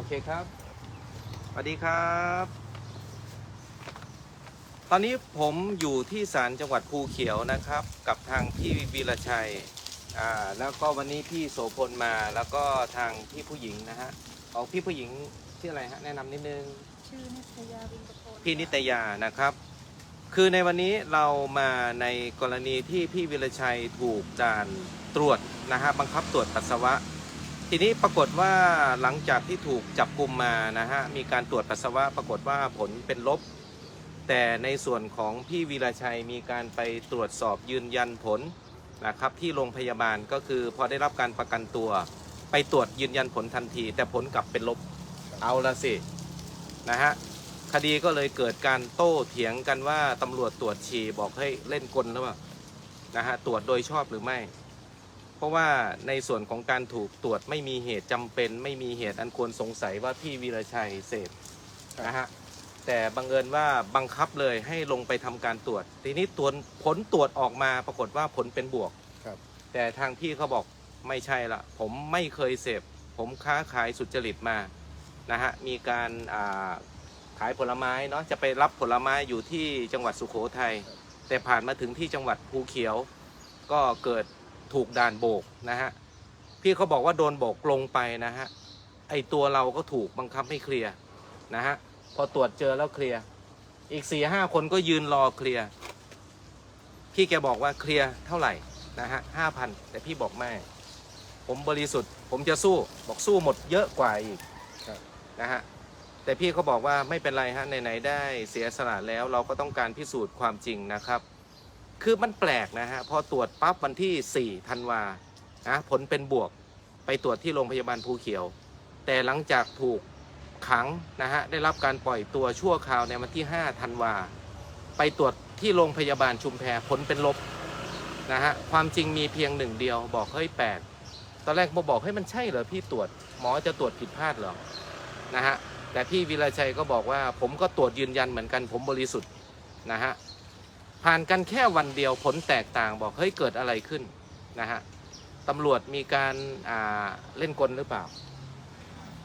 อเคครับสวัสดีครับ ตอนนี้ผมอยู่ที่ศาลจังหวัดภูเขียวนะครับ กับทางพี่วีรชัยอ่าแล้วก็วันนี้พี่โสพลมาแล้วก็ทางพี่ผู้หญิงนะฮะของพี่ผู้หญิงชื่ออะไรฮะแนะนำนิดนึง ชื่อนิตยาวินตะโพนพี่นิตยานะครับ คือในวันนี้เรามาในกรณีที่พี่วิรชัยถูกจานตรวจนะฮะบังคับตรวจปัสสาวะ ทีนี้ปรากฏว่าหลังจากที่ถูกจับกลุ่มมานะฮะมีการตรวจปัสสาวะปรากฏว่าผลเป็นลบ แต่ในส่วนของพี่วีรชัยมีการไปตรวจสอบยืนยันผลนะครับที่โรงพยาบาลก็คือพอได้รับการประกันตัว ไปตรวจยืนยันผลทันที แต่ผลกลับเป็นลบเอาละสินะฮะคดีก็เลยเกิดการโต้เถียงกันว่าตำรวจตรวจฉี่บอกให้เล่นกลหรือเปล่านะฮะตรวจโดยชอบหรือไม่ เพราะว่าในส่วนของการถูกตรวจไม่มีเหตุจำเป็น ไม่มีเหตุอันควรสงสัยว่าพี่วีรชัยเสพนะฮะแต่บังเอิญว่าบังคับเลยให้ลงไปทำการตรวจ ทีนี้ตรวจผลตรวจออกมาปรากฏว่าผลเป็นบวกครับ แต่ทางพี่เขาบอกไม่ใช่ละผมไม่เคยเสพผมค้าขายสุจริตมานะฮะมีการอ่าขายผลไม้เนาะจะไปรับผลไม้อยู่ที่จังหวัดสุโขทัยแต่ผ่านมาถึงที่จังหวัดภูเขียว ก็เกิด ถูกด่านโบกนะฮะพี่เขาบอกว่าโดนโบกลงไปนะฮะไอตัวเราก็ถูกบังคับให้เคลียร์นะฮะพอตรวจเจอแล้วเคลียร์อีกสี่ห้าคนก็ยืนรอเคลียร์พี่แกบอกว่าเคลียร์เท่าไหร่นะฮะห้าพันแต่พี่บอกไม่ผมบริสุทธิ์ ผมจะสู้บอกสู้หมดเยอะกว่าอีกครับนะฮะแต่พี่เขาบอกว่าไม่เป็นไรฮะไหนๆได้เสียสละแล้วเราก็ต้องการพิสูจน์ความจริงนะครับ คือมันแปลกนะฮะพอตรวจปั๊บวันที่4ธันวานะผลเป็นบวกไปตรวจที่โรงพยาบาลภูเขียว แต่หลังจากถูกขังนะฮะได้รับการปล่อยตัวชั่วคราวในวันที่5ธันวาไปตรวจที่โรงพยาบาลชุมแพผลเป็นลบนะฮะความจริงมีเพียงหนึ่งเดียวบอกเฮ้ยแปลกตอนแรกมาบอกเฮ้มันใช่เหรอพี่ตรวจหมอจะตรวจผิดพลาดเหรอนะฮะแต่พี่วิรชัยก็บอกว่าผมก็ตรวจยืนยันเหมือนกันผมบริสุทธิ์นะฮะ ผ่านกันแค่วันเดียวผลแตกต่างบอกเฮ้ยเกิดอะไรขึ้นนะฮะตำรวจมีการาเล่นกลหรือเปล่า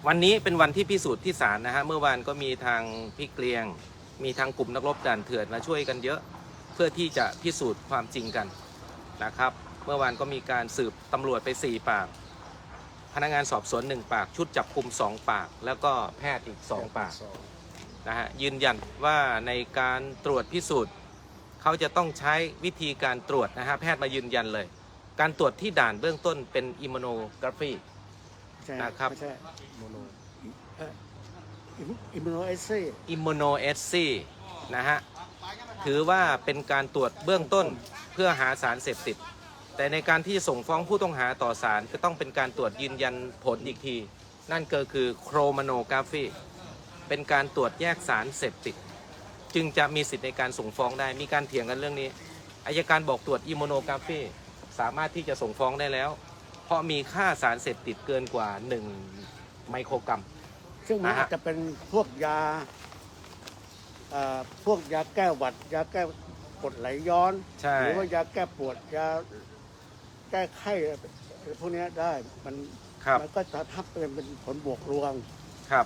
วันนี้เป็นวันที่พิสูจน์ที่ศาลนะฮะเมื่อวานก็มีทางพี่เกลียง มีทางกลุ่มนักรบด่านเถื่อนมาช่วยกันเยอะ เพื่อที่จะพิสูจน์ความจริงกันนะครับ เมื่อวานก็มีการสืบตำรวจไปสี่ปาก พนักงานสอบสวนหนึ่งปาก ชุดจับกลุ่มสองปาก แล้วก็แพทย์อีกสองปากนะฮะยืนยันว่าในการตรวจพิสูจน์ เขาจะต้องใช้วิธีการตรวจนะฮะแพทย์มายืนยันเลย การตรวจที่ด่านเบื้องต้นเป็นอิมโนกราฟี ใช่นะครับ ไม่ใช่โมโนอิมโนเอเซ่อิมโนเอสซีนะฮะ ถือว่าเป็นการตรวจเบื้องต้นเพื่อหาสารเสพติด แต่ในการที่ส่งฟ้องผู้ต้องหาต่อศาลก็ต้องเป็นการตรวจยืนยันผลอีกที นั่นก็คือโครมาโนกราฟีเป็นการตรวจแยกสารเสพติด จึงจะมีสิทธิ์ในการส่งฟ้องได้มีการเถียงกันเรื่องนี้อายการบอกตรวจอิมโนกราฟีสามารถที่จะส่งฟ้องได้แล้ว เพราะมีค่าสารเสพติดเกินกว่า 1 ไมโครกรัม ซึ่งมันอ่าฮะ อาจจะเป็นพวกยาเอ่อพวกยาแก้หวัด ยาแก้กรดไหลย้อน ใช่ หรือว่ายาแก้ปวดยาแก้ไข้อะไรพวกเนี้ยได้มันครับ มันก็จะทับเป็นเป็นผลบวกรวงครับ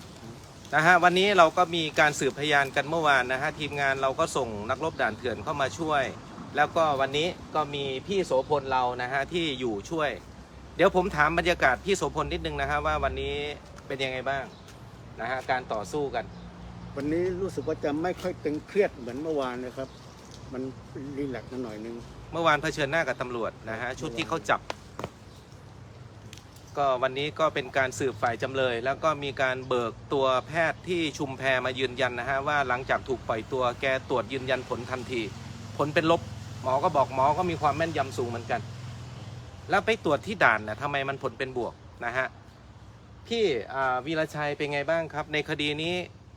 นะฮะวันนี้เราก็มีการสืบพยานกันเมื่อวานนะฮะทีมงานเราก็ส่งนักรบด่านเถื่อนเข้ามาช่วย แล้วก็วันนี้ก็มีพี่โสพลเรานะฮะที่อยู่ช่วย เดี๋ยวผมถามบรรยากาศพี่โสพลนิดนึงนะฮะว่าวันนี้เป็นยังไงบ้างนะฮะการต่อสู้กัน วันนี้รู้สึกว่าจะไม่ค่อยตึงเครียดเหมือนเมื่อวานนะครับ มันรีแลกซ์มาหน่อยนึง เมื่อวานเผชิญหน้ากับตำรวจนะฮะชุดที่เขาจับ ก็วันนี้ก็เป็นการสืบฝ่ายจำเลย แล้วก็มีการเบิกตัวแพทย์ที่ชุมแพมายืนยันนะฮะว่าหลังจากถูกปล่อยตัวแกตรวจยืนยันผลทันที ผลเป็นลบหมอก็บอกหมอก็มีความแม่นยำสูงเหมือนกัน แล้วไปตรวจที่ด่านนะทำไมมันผลเป็นบวกนะฮะพี่อ่าวีรชัยเป็นไงบ้างครับ ในคดีนี้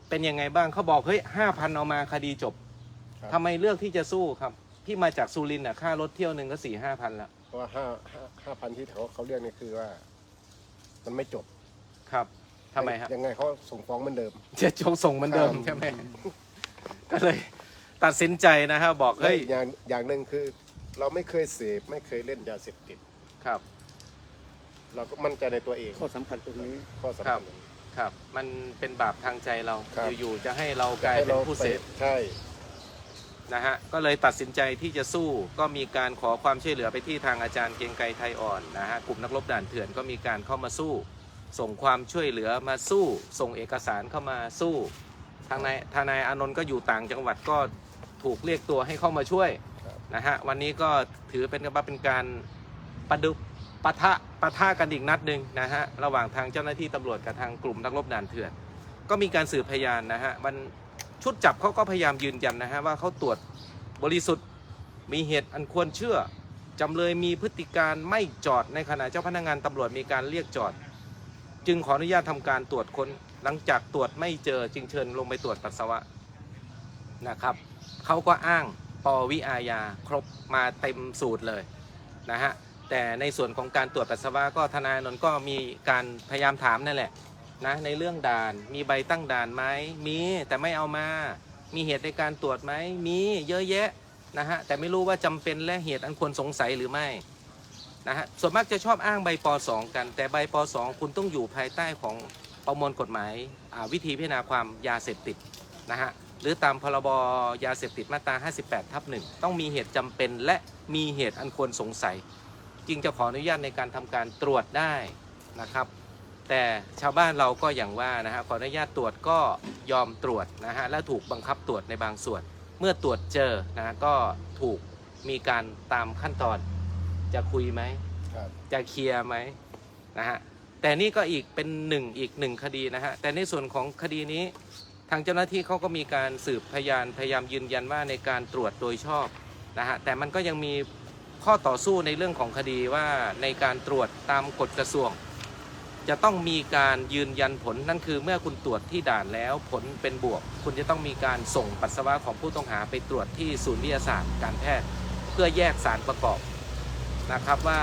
เป็นยังไงบ้างเขาบอกเฮ้ยห้าพันเอามาคดีจบครับ ทำไมเลือกที่จะสู้ครับพี่มาจากสุรินทร์น่ะค่ารถเที่ยวหนึ่งก็สี่ห้าพันแล้วเพราะว่าห้าห้าห้าพันที่เขาเขาเรียกนี่คือว่า มันไม่จบครับทำไมครับยังไงเขาส่งฟ้องเหมือนเดิมจะจงส่งเหมือนเดิมครับใช่ไหมก็เลย ตัดสินใจนะฮะบอกเฮ้เฮ้ยยอย่างอย่างหนึ่งคือ เราไม่เคยเสพไม่เคยเล่นยาเสพติด ครับ เราก็มั่นใจในตัวเองข้อสำคัญตรงนี้ข้อสำครัคับญครับ มันเป็นบาปทางใจเรา ครับ อยู่ๆจะให้เรากลายเป็นผู้เสพใช่ นะฮะก็เลยตัดสินใจที่จะสู้ก็มีการขอความช่วยเหลือไปที่ทางอาจารย์เกรียงไกรไทยอ่อนนะฮะกลุ่มนักรบด่านเถื่อนก็มีการเข้ามาสู้ ส่งความช่วยเหลือมาสู้ ส่งเอกสารเข้ามาสู้ทางนายทนายอานนท์ก็อยู่ต่างจังหวัดก็ถูกเรียกตัวให้เข้ามาช่วยนะฮะวันนี้ก็ถือเป็นกับเป็นการประดุปะทะปะทะกันอีกนัดหนึ่งนะฮะระหว่างทางเจ้าหน้าที่ตำรวจกับทางกลุ่มนักรบด่านเถื่อน ก็มีการสืบพยานนะฮะมัน ชุดจับเขาก็พยายามยืนยันนะฮะว่าเขาตรวจบริสุทธิ์มีเหตุอันควรเชื่อจำเลยมีพฤติการไม่จอดในขณะเจ้าพนักงานตำรวจมีการเรียกจอด จึงขออนุญาตทำการตรวจค้นหลังจากตรวจไม่เจอจึงเชิญลงไปตรวจปัสสาวะนะครับเขาก็อ้างปวิอาญาครบมาเต็มสูตรเลยนะฮะแต่ในส่วนของการตรวจปัสสาวะก็ทนายอนนท์ก็มีการพยายามถามนั่นแหละ นะในเรื่องด่าน มีใบตั้งด่านไหมมีแต่ไม่เอามา มีเหตุในการตรวจไหมมีเยอะแยะนะฮะแต่ไม่รู้ว่าจำเป็นและเหตุอันควรสงสัยหรือไม่นะฮะส่วนมากจะชอบอ้างใบป .2 กันแต่ใบป .2 คุณต้องอยู่ภายใต้ของประมวลกฎหมายวิธีพิจารณาความยาเสพติดนะฮะหรือตามพรบยาเสพติดมาตรา 58 ทับหนึ่งต้องมีเหตุจำเป็นและมีเหตุอันควรสงสัย จึงจะขออนุญาตในการทำการตรวจได้นะครับ แต่ชาวบ้านเราก็อย่างว่านะฮะขออนุญาตตรวจก็ยอมตรวจนะฮะและถูกบังคับตรวจในบางส่วน เมื่อตรวจเจอนะฮะก็ถูกมีการตามขั้นตอนจะคุยไหมครับจะเคลียร์ไหมนะฮะแต่นี่ก็อีกเป็นหนึ่งอีกหนึ่งคดีนะฮะแต่ในส่วนของคดีนี้ทางเจ้าหน้าที่เขาก็มีการสืบพยานพยายามยืนยันว่าในการตรวจโดยชอบนะฮะแต่มันก็ยังมีข้อต่อสู้ในเรื่องของคดีว่าในการตรวจตามกฎกระทรวง จะต้องมีการยืนยันผลนั่นคือเมื่อคุณตรวจที่ด่านแล้วผลเป็นบวก คุณจะต้องมีการส่งปัสสาวะของผู้ต้องหาไปตรวจที่ศูนย์วิทยาศาสตร์การแพทย์ เพื่อแยกสารประกอบนะครับว่า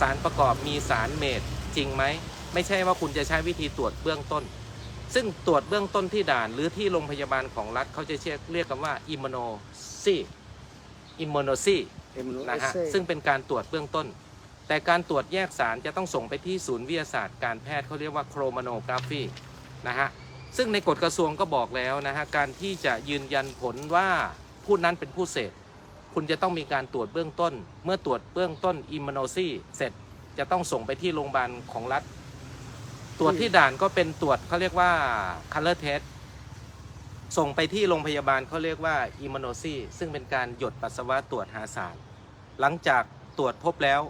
สารประกอบมีสารเมดจริงไหมไม่ใช่ว่าคุณจะใช้วิธีตรวจเบื้องต้น ซึ่งตรวจเบื้องต้นที่ด่านหรือที่โรงพยาบาลของรัฐเขาจะเรียกเรียกกันว่าอิมโมโนซีอิมโมโนซีเอ็มนะฮะซึ่งเป็นการตรวจเบื้องต้น แต่การตรวจแยกสารจะต้องส่งไปที่ศูนย์วิทยาศาสตร์การแพทย์เขาเรียกว่าโครมาโนกราฟีนะฮะซึ่งในกฎกระทรวงก็บอกแล้วนะฮะการที่จะยืนยันผลว่าผู้นั้นเป็นผู้เสพคุณจะต้องมีการตรวจเบื้องต้น เมื่อตรวจเบื้องต้นอิมโนซีเสร็จจะต้องส่งไปที่โรงพยาบาลของรัฐ ตรวจที่ด่านก็เป็นตรวจเขาเรียกว่า color test ส่งไปที่โรงพยาบาลเขาเรียกว่าอิมโนซีซึ่งเป็นการหยดปัสสาวะตรวจหาสาร หลังจากตรวจพบแล้ว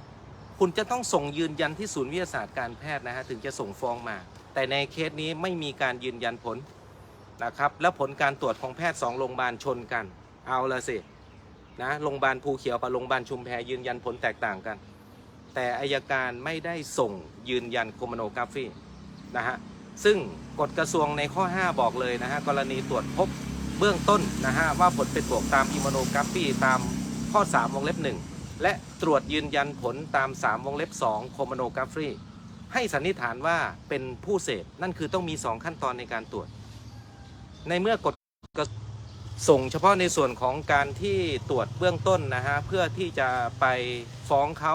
คุณจะต้องส่งยืนยันที่ศูนย์วิทยาศาสตร์การแพทย์นะฮะถึงจะส่งฟ้องมา แต่ในเคสนี้ไม่มีการยืนยันผลนะครับแล้วผลการตรวจของแพทย์สองโรงพยาบาลชนกัน เอาละสินะโรงพยาบาลภูเขียวกับโรงพยาบาลชุมแพยืนยันผลแตกต่างกัน แต่อายการไม่ได้ส่งยืนยันโครโมโนกราฟีนะฮะซึ่งกฎกระทรวงในข้อ 5 บอกเลยนะฮะกรณีตรวจพบเบื้องต้นนะฮะว่าผลเป็นบวกตามอิมโมโนกราฟีตามข้อ 3 วงเล็บ1 และตรวจยืนยันผลตาม 3 วงเล็บ 2 โครโมโนกราฟีให้สันนิษฐานว่าเป็นผู้เสพนั่นคือต้องมี 2 ขั้นตอนในการตรวจ ในเมื่อกฎกส่งเฉพาะในส่วนของการที่ตรวจเบื้องต้นนะฮะ เพื่อที่จะไปฟ้องเขา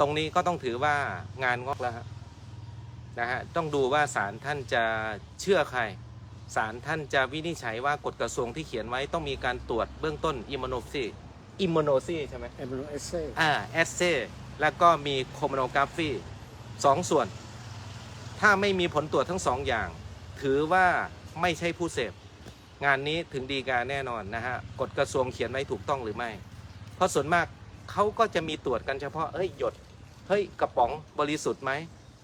ตรงนี้ก็ต้องถือว่างานงอกแล้วฮะนะฮะ ต้องดูว่าศาลท่านจะเชื่อใครศาลท่านจะวินิจฉัยว่ากฎกระทรวงที่เขียนไว้ต้องมีการตรวจเบื้องต้นอิมโมโนซี อิมโมโนซีใช่ไหมเอ็มโนเอสเซอ่าเอสเซแล้วก็มีโครโมโนกราฟีสองส่วน ถ้าไม่มีผลตรวจทั้งสองอย่าง ถือว่าไม่ใช่ผู้เสพ งานนี้ถึงดีกาแน่นอนนะฮะกฎกระทรวงเขียนไว้ถูกต้องหรือไม่ เพราะส่วนมากเขาก็จะมีตรวจกันเฉพาะเฮ้ยหยด เฮ้ยกระป๋องบริสุทธิ์ไหม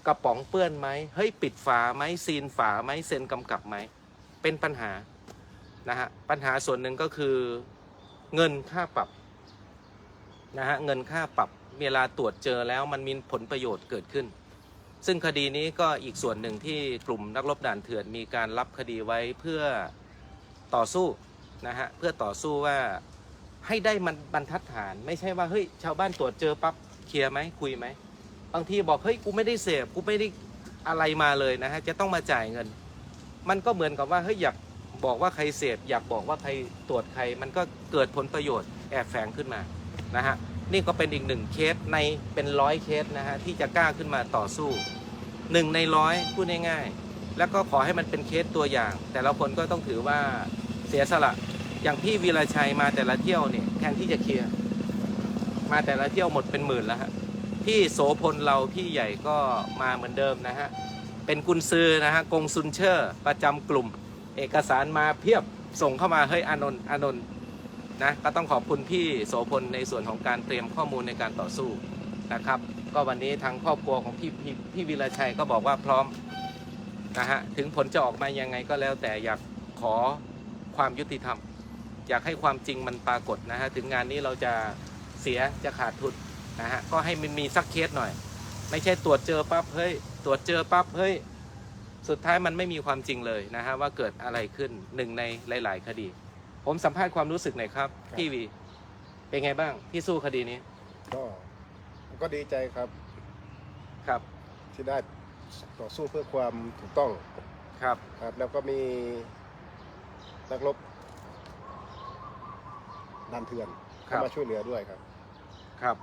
กระป๋องเปื้อนไหมเฮ้ยปิดฝาไหมซีนฝาไหมเซ็นกำกับไหม เป็นปัญหานะฮะปัญหาส่วนหนึ่งก็คือเงินค่าปรับ นะฮะเงินค่าปรับเวลาตรวจเจอแล้วมันมีผลประโยชน์เกิดขึ้น ซึ่งคดีนี้ก็อีกส่วนหนึ่งที่กลุ่มนักรบด่านเถื่อนมีการรับคดีไว้เพื่อต่อสู้นะฮะเพื่อต่อสู้ว่าให้ได้มันบรรทัดฐาน ไม่ใช่ว่าเฮ้ยชาวบ้านตรวจเจอปั๊บเคลียร์ไหมคุยไหมบางทีบอกเฮ้ยกูไม่ได้เสพกูไม่ได้อะไรมาเลยนะฮะจะต้องมาจ่ายเงิน มันก็เหมือนกับว่าเฮ้ยอยากบอกว่าใครเสพอยากบอกว่าใครตรวจใคร มันก็เกิดผลประโยชน์แอบแฝงขึ้นมา นะฮะนี่ก็เป็นอีกหนึ่งเคสในเป็นร้อยเคสนะฮะที่จะกล้าขึ้นมาต่อสู้หนึ่งในร้อยพูดง่ายๆ แล้วก็ขอให้มันเป็นเคสตัวอย่าง แต่ละคนก็ต้องถือว่าเสียสละอย่างพี่วีระชัยมาแต่ละเที่ยวเนี่ยแทนที่จะเคลียร์มาแต่ละเที่ยวหมดเป็นหมื่นแล้วฮะพี่โสพลเราพี่ใหญ่ก็มาเหมือนเดิมนะฮะเป็นกุนซือนะฮะกงซุนเชอร์ ประจำกลุ่ม เอกสารมาเพียบส่งเข้ามาเฮ้ยอานนท์อานนท์ นะก็ต้องขอบคุณพี่โสพลในส่วนของการเตรียมข้อมูลในการต่อสู้นะครับ ก็วันนี้ทางครอบครัวของพี่พี่พี่วีรชัยก็บอกว่าพร้อมนะฮะถึงผลจะออกมายังไงก็แล้วแต่อยากขอความยุติธรรม อยากให้ความจริงมันปรากฏนะฮะถึงงานนี้เราจะเสียจะขาดทุนนะฮะก็ให้มันมีสักเคสหน่อย ไม่ใช่ตรวจเจอปั๊บเฮ้ยตรวจเจอปั๊บเฮ้ยสุดท้ายมันไม่มีความจริงเลยนะฮะว่าเกิดอะไรขึ้นหนึ่งในหลาย ๆ คดี ผมสัมภาษณ์ความรู้สึกหน่อยครับครับ พี่วีเป็นไงบ้างที่สู้คดีนี้ก็ก็ดีใจครับครับที่ได้ต่อสู้เพื่อความถูกต้องครับ ครับ แล้วก็มีนักรบดันเถื่อนครัเข้าบ มาช่วยเหลือด้วยครับ ครับ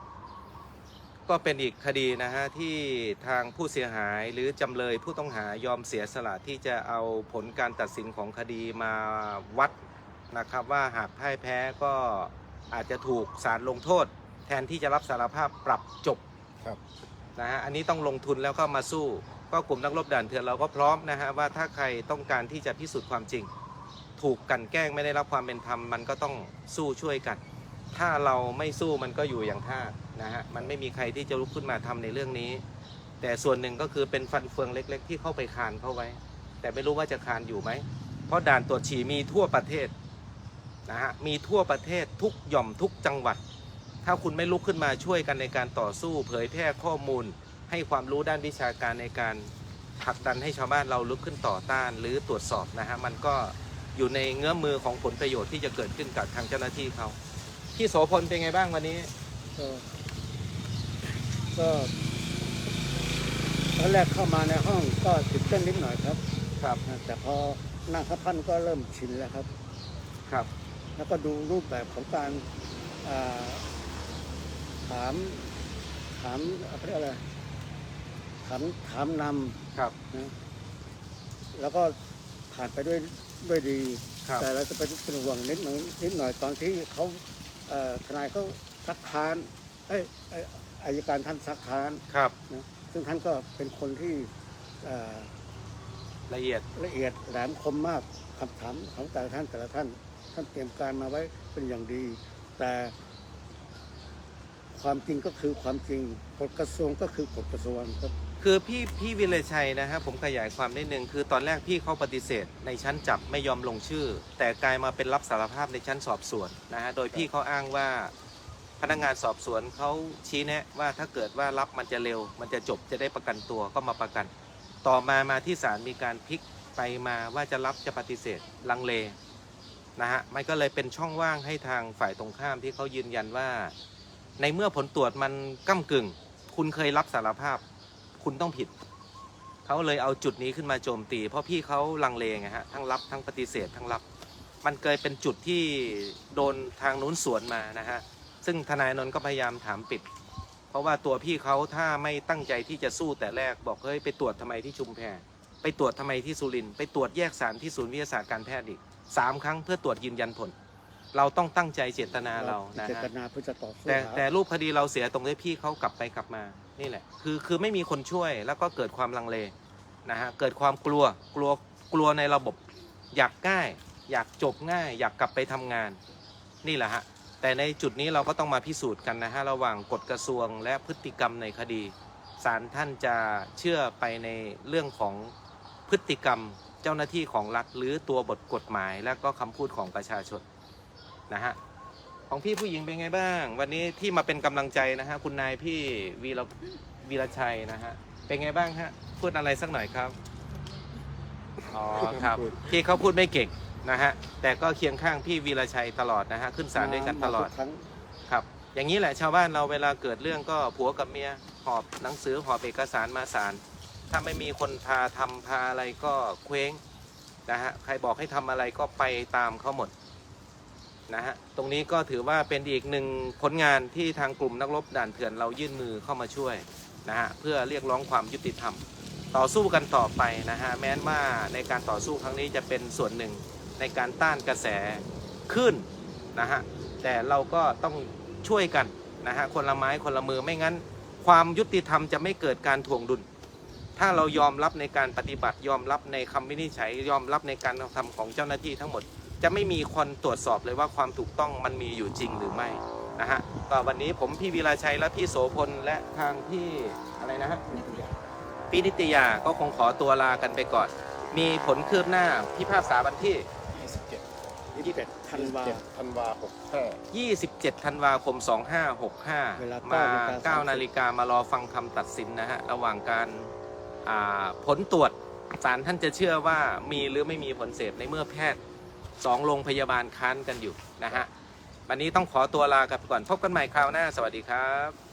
ก็เป็นอีกคดีนะฮะที่ทางผู้เสียหายหรือจำเลยผู้ต้องหายอมเสียสละที่จะเอาผลการตัดสินของคดีมาวัด นะครับว่าหากพ่ายแพ้ก็อาจจะถูกศาลลงโทษ แทนที่จะรับสารภาพปรับจบครับนะฮะอันนี้ต้องลงทุนแล้วก็มาสู้ ก็กลุ่มนักรบด่านเถื่อนเราก็พร้อมนะฮะว่าถ้าใครต้องการที่จะพิสูจน์ความจริง ถูกกลันแกล้งไม่ได้รับความเป็นธรรมมันก็ต้องสู้ช่วยกัน ถ้าเราไม่สู้มันก็อยู่อย่างท่านะฮะมันไม่มีใครที่จะลุกขึ้นมาทำในเรื่องนี้ แต่ส่วนหนึ่งก็คือเป็นฟันเฟืองเล็ก ๆ ที่เข้าไปคานเข้าไว้ แต่ไม่รู้ว่าจะคานอยู่ไหมเพราะด่านตรวจฉี่มีทั่วประเทศ นะฮะมีทั่วประเทศทุกหย่อมทุกจังหวัด ถ้าคุณไม่ลุกขึ้นมาช่วยกันในการต่อสู้ เผยแพร่ข้อมูล ให้ความรู้ด้านวิชาการในการผลักดันให้ชาวบ้านเราลุกขึ้นต่อต้านหรือตรวจสอบนะฮะมันก็อยู่ในเงื้อมือของผลประโยชน์ที่จะเกิดขึ้นกับทางเจ้าหน้าที่เขาพี่โสพลเป็นไงบ้างวันนี้ก็ก็ตอนแรกเข้ามาในห้องก็ติดเต้นนิดหน่อยครับ ครับ แต่พอนั่งสักพันก็เริ่มชินแล้วครับ ครับ แล้วก็ดูรูปแบบของการอ่าถามถามอะไรยกอะไรถามถามนครับำนะแล้วก็ผ่านไปด้วยด้วยดีครับแต่เราจะเป็นเป็นห่วงนิดหน่อยนิดหน่อยตอนที่เขาเอ่อทนายเขาซักค้านเอ้ยเอ้ยอายการท่านซักค้านครับนะซึ่งท่านก็เป็นคนที่เอ่อละเอียดละเอียดแหลมคมมากคำถามของแต่ละท่านแต่ละท่าน ท่านเตรียมการมาไว้เป็นอย่างดี แต่ความจริงก็คือความจริงกฎกระทรวงก็คือกฎกระทรวงครับ คือพี่พี่วิเลชัยนะฮะผมขยายความนิดนึงคือตอนแรกพี่เขาปฏิเสธ ในชั้นจับไม่ยอมลงชื่อ แต่กลายมาเป็นรับสารภาพในชั้นสอบสวนนะฮะโดยพี่เขาอ้างว่าพนักงานสอบสวนเขาชี้แนะว่าถ้าเกิดว่ารับมันจะเร็ว มันจะจบจะได้ประกันตัวก็มาประกัน ต่อมามาที่ศาลมีการพลิกไปมาว่าจะรับจะปฏิเสธลังเล นะฮะมันก็เลยเป็นช่องว่างให้ทางฝ่ายตรงข้ามที่เขายืนยันว่า ในเมื่อผลตรวจมันก้ากึ่ง คุณเคยรับสารภาพ คุณต้องผิดเขาเลยเอาจุดนี้ขึ้นมาโจมตี เพราะพี่เขาลังเลไงฮะทั้งรับทั้งปฏิเสธทั้งรับ มันเกยเป็นจุดที่โดนทางนู้นสวนมานะฮะซึ่งทนายนนท์ก็พยายามถามปิด เพราะว่าตัวพี่เขาถ้าไม่ตั้งใจที่จะสู้แต่แรกบอกเฮ้ยไปตรวจทำไมที่ชุมแพไปตรวจทำไมที่สุรินไปตรวจแยกสารที่ศูนย์วิทยาศาสตร์การแพทย์อีก สามครั้งเพื่อตรวจยืนยันผล เราต้องตั้งใจเจตนาเรานะเจฮะตนาเพื่อจะต่อสู้แต่หาแต่รูปคดีเราเสียตรงที่พี่เขากลับไปกลับมานี่แหละ คือคือไม่มีคนช่วยแล้วก็เกิดความลังเลนะฮะเกิดความกลัวกลัวกลัวในระบบ อยากง่าย อยากจบง่าย อยากกลับไปทำงาน นี่แหละฮะ แต่ในจุดนี้เราก็ต้องมาพิสูจน์กันนะฮะ ระหว่างกฎกระทรวงและพฤติกรรมในคดีศาลท่านจะเชื่อไปในเรื่องของพฤติกรรมเจ้าหน้าที่ของรัฐหรือตัวบทกฎหมายและก็คำพูดของประชาชนนะฮะของพี่ผู้หญิงเป็นไงบ้าง วันนี้ที่มาเป็นกำลังใจนะฮะคุณนายพี่วีรวีรชัยนะฮะเป็นไงบ้างฮะพูดอะไรสักหน่อยครับอ๋อครับพี่เขาพูดไม่เก่งนะฮะแต่ก็เคียงข้างพี่วีรชัยตลอดนะฮะขึ้นศาลด้วยกันตลอดมาทุครั้งครับ อย่างนี้แหละชาวบ้านเราเวลาเกิดเรื่องก็ผัวกับเมียหอบหนังสือหอบเอกสารมาศาล ถ้าไม่มีคนพาทำพาอะไรก็เคว้งนะฮะใครบอกให้ทำอะไรก็ไปตามเขาหมดนะฮะตรงนี้ก็ถือว่าเป็นอีกหนึ่งผลงานที่ทางกลุ่มนักรบด่านเถื่อนเรายื่นมือเข้ามาช่วยนะฮะเพื่อเรียกร้องความยุติธรรม ต่อสู้กันต่อไปนะฮะแม้นว่าในการต่อสู้ครั้งนี้จะเป็นส่วนหนึ่งในการต้านกระแสขึ้นนะฮะแต่เราก็ต้องช่วยกันนะฮะคนละไม้คนละมือไม่งั้น ความยุติธรรมจะไม่เกิดการถ่วงดุล ถ้าเรายอมรับในการปฏิบัติยอมรับในคำวินิจฉัยยอมรับในการกระทำของเจ้าหน้าที่ทั้งหมด จะไม่มีคนตรวจสอบเลยว่าความถูกต้องมันมีอยู่จริงหรือไม่นะฮะก็วันนี้ผมพี่วีราชัยและพี่โสพลและทางพี่อะไรนะฮะพี่นิตยาก็คงขอตัวลากันไปก่อน มีผลคืบหน้าพิพากษาวันที่ 27ยี่สิบเอ็ดธันวา7ธันวา65 27ธันวาคม 2565เวลามา9 9นาฬิกามารอฟังคำตัดสินนะฮะ ระหว่างการอ่า ผลตรวจศาลท่านจะเชื่อว่ามีหรือไม่มีผลเสพในเมื่อแพทย์สองโรงพยาบาลค้านกันอยู่นะฮะวันนี้ต้องขอตัวลากันไปก่อนพบกันใหม่คราวหน้า สวัสดีครับ